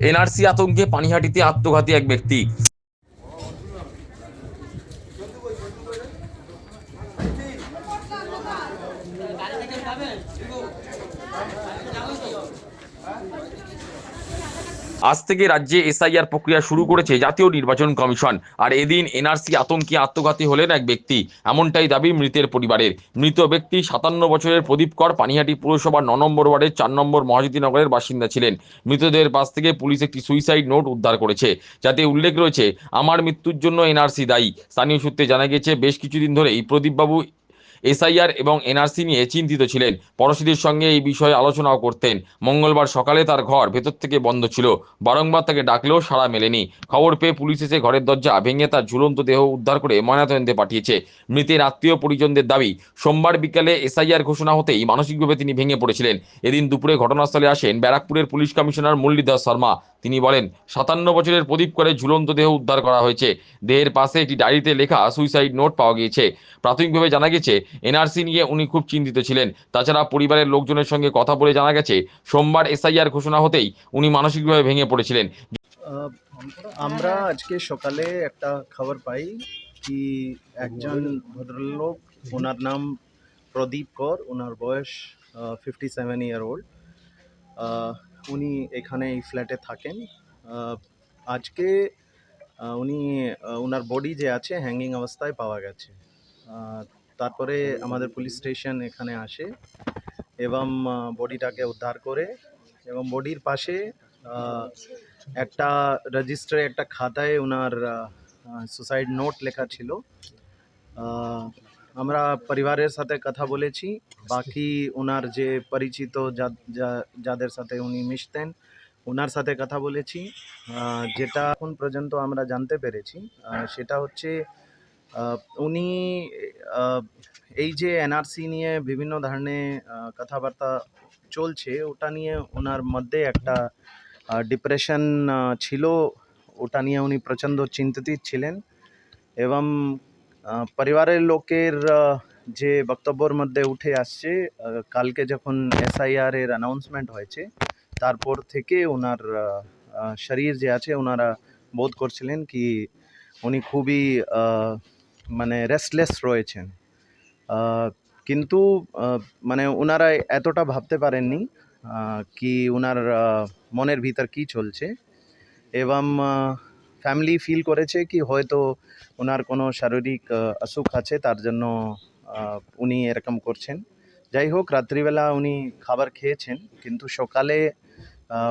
NRC আতঙ্কে পানিহাটিতে আত্মঘাতী এক ব্যক্তি। আজ থেকে রাজ্যে এসআইআর প্রক্রিয়া শুরু করেছে জাতীয় নির্বাচন কমিশন। আর এদিন এনআরসি আতঙ্কে আত্মঘাতী হলেন এক ব্যক্তি। এমনটাই দাবি মৃতের পরিবারের। মৃত ব্যক্তি সাতান্ন বছরের প্রদীপ কর পানিহাটি পুরসভার ন নম্বর ওয়ার্ডের চার নম্বর মহাজ্যোতিনগরের বাসিন্দা ছিলেন। মৃতদের পাশ থেকে পুলিশ একটি সুইসাইড নোট উদ্ধার করেছে। যাতে উল্লেখ রয়েছে, আমার মৃত্যুর জন্য এনআরসি দায়ী। স্থানীয় সূত্রে জানা গেছে, বেশ কিছুদিন ধরেই প্রদীপবাবু এসআইআর এবং এনআরসি নিয়ে চিন্তিত ছিলেন। পড়োশীদের সঙ্গে এই বিষয়ে আলোচনাও করতেন। মঙ্গলবার সকালে তার ঘর ভেতর থেকে বন্ধ ছিল। বারংবার তাকে ডাকলেও সাড়া মেলেনি। খবর পেয়ে পুলিশ এসে ঘরের দরজা ভেঙে তার ঝুলন্ত দেহ উদ্ধার করে ময়নাতদন্তে পাঠিয়েছে। মৃতের আত্মীয় পরিজনদের দাবি, সোমবার বিকালে এসআইআর ঘোষণা হতেই মানসিকভাবে তিনি ভেঙে পড়েছিলেন। এদিন দুপুরে ঘটনাস্থলে আসেন ব্যারাকপুরের পুলিশ কমিশনার মুরলীধর শর্মা। তিনি বলেন, সাতান্ন বছরের প্রদীপ করে ঝুলন্ত দেহ উদ্ধার করা হয়েছে। দেহের পাশে একটি ডায়েরিতে লেখা সুইসাইড নোট পাওয়া গিয়েছে। প্রাথমিকভাবে জানা গেছে এনআরসি নিয়ে উনি খুব চিন্তিত ছিলেন। তাছাড়া পরিবারের লোকজনের সঙ্গে কথা বলে জানা গেছে, সোমবার এসআইআর ঘোষণা হতেই উনি মানসিকভাবে ভেঙে পড়েছিলেন। আমরা আজকে সকালে একটা খবর পাই কি একজন ভদ্রলোক, ওনার নাম প্রদীপ কর, ওনার বয়স ফিফটি সেভেন ইয়ার ওল্ড উনি এখানে এই ফ্ল্যাটে থাকেন। আজকে উনি ওনার বডি যে আছে হ্যাঙ্গিং অবস্থায় পাওয়া গেছে। তারপরে আমাদের পুলিশ স্টেশন এখানে আসে এবং বডিটাকে উদ্ধার করে এবং বডির পাশে একটা রেজিস্টারে একটা খাতায় ওনার সুসাইড নোট লেখা ছিল। আমরা পরিবারের সাথে কথা বলেছি। বাকি ওনার যে পরিচিত যাদের সাথে উনি মিশতেন ওনার সাথে কথা বলেছি। যেটা এখন পর্যন্ত আমরা জানতে পেরেছি। সেটা হচ্ছে উনি এই যে এনআরসি নিয়ে বিভিন্ন ধরনের কথাবার্তা চলছে, ওটা নিয়ে ওনার মধ্যে একটা ডিপ্রেশন ছিল। ওটা নিয়ে উনি প্রচণ্ড চিন্তিত ছিলেন। এবং পরিবারের লোকের যে বক্তব্যর মধ্যে উঠে আসছে কালকে যখন এসআইআর এর অ্যানাউন্সমেন্ট হয়েছে, তারপর থেকে ওনার শরীর যে আছে, ওনারা বোধ করছিলেন কি উনি খুবই মানে রেস্টলেস রয়েছেন। কিন্তু মানে ওনারা এতটা ভাবতে পারেননি কি ওনার মনের ভিতর কি চলছে। এবং ফ্যামিলি ফিল করেছে কি হয়তো ওনার কোনো শারীরিক অসুখ আছে, তার জন্য উনি এরকম করছেন। যাই হোক, রাত্রিবেলা উনি খাবার খেয়েছেন, কিন্তু সকালে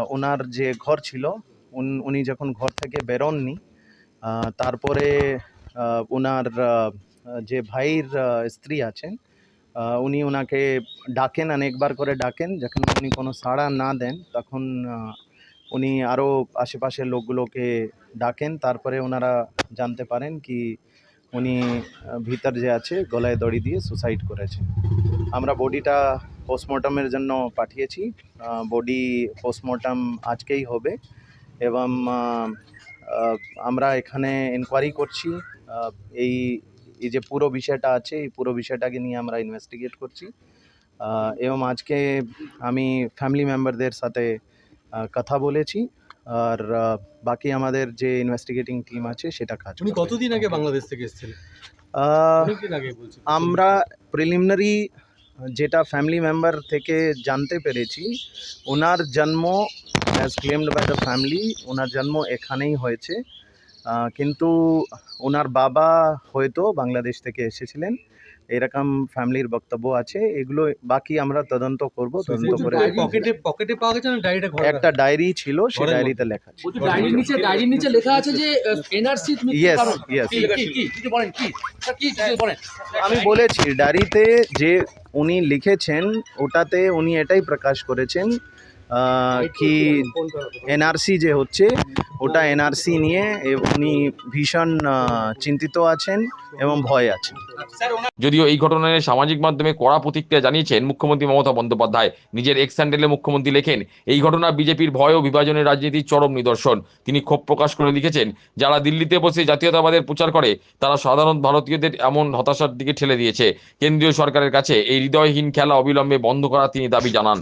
ওনার যে ঘর ছিল, উন- যখন ঘর থেকে বেরোননি তারপরে ওনার যে ভাইয়ের স্ত্রী আছেন উনি ওনাকে ডাকেন, অনেকবার করে ডাকেন, যখন উনি কোনো সাড়া না দেন, তখন উনি আরও আশেপাশের লোকগুলোকে ডাকেন, তারপরে ওনারা জানতে পারেন কি উনি ভিতর যে আছে, গলায় দড়ি দিয়ে সুসাইড করেছেন। আমরা বডিটা পোস্টমর্টমের জন্য পাঠিয়েছি। বডি পোস্টমর্টম আজকেই হবে এবং আমরা এখানে এনকোয়ারি করছি। এই এই যে পুরো বিষয়টা আছে এই পুরো বিষয়টাকে নিয়ে আমরা ইনভেস্টিগেট করছি। এবং আজকে আমি ফ্যামিলি মেম্বারদের সাথে কথা বলেছি। আর বাকি আমাদের যে ইনভেস্টিগেটিং টিম আছে সেটা কাজ উনি কতদিন আগে বাংলাদেশ থেকে এসেছিলেন? আমরা প্রিলিমিনারি যেটা ফ্যামিলি মেম্বার থেকে জানতে পেরেছি, ওনার জন্ম as claimed by the family ওনার জন্ম এখানেই হয়েছে। কিন্তু ওনার বাবা হয়তো বাংলাদেশ থেকে এসেছিলেন। এরকম ফ্যামিলির বক্তব্য আছে এগুলো বাকি আমরা তদন্ত করব তদন্ত করে পকেটে পকেটে পাওয়া গেছে না ডায়েরিটা ঘরে একটা ডায়েরি ছিল সেই ডায়েরিতে লেখা ছিল। বলছি ডায়েরির নিচে ডায়েরির নিচে লেখা আছে যে এনআরসি ইয়েস ইয়েস কি কি কি কিছু বলেন কি? স্যার, কি কিছু বলেন? আমি বলেছি ডায়েরিতে যে উনি লিখেছেন ওটাতে উনি এটাই প্রকাশ করেছেন কি এনআরসি যে হচ্ছে ওটা এনআরসি নিয়ে উনি ভীষণ চিন্তিত আছেন এবং ভয় আছেন। যদিও এই ঘটনা নিয়ে সামাজিক মাধ্যমে কড়া প্রতিক্রিয়া জানিয়েছেন মুখ্যমন্ত্রী মমতা বন্দ্যোপাধ্যায় নিজের এক্স হ্যান্ডেলে মুখ্যমন্ত্রী লেখেন এই ঘটনা বিজেপির ভয় ও বিভাজনের রাজনীতির চরম নিদর্শন। তিনি ক্ষোভ প্রকাশ করে লিখেছেন যারা দিল্লিতে বসে জাতীয়তাবাদের প্রচার করে তারা সাধারণ ভারতীয়দের এমন হতাশার দিকে ঠেলে দিয়েছে। কেন্দ্রীয় সরকারের কাছে এই হৃদয়হীন খেলা অবিলম্বে বন্ধ করা তিনি দাবি জানান।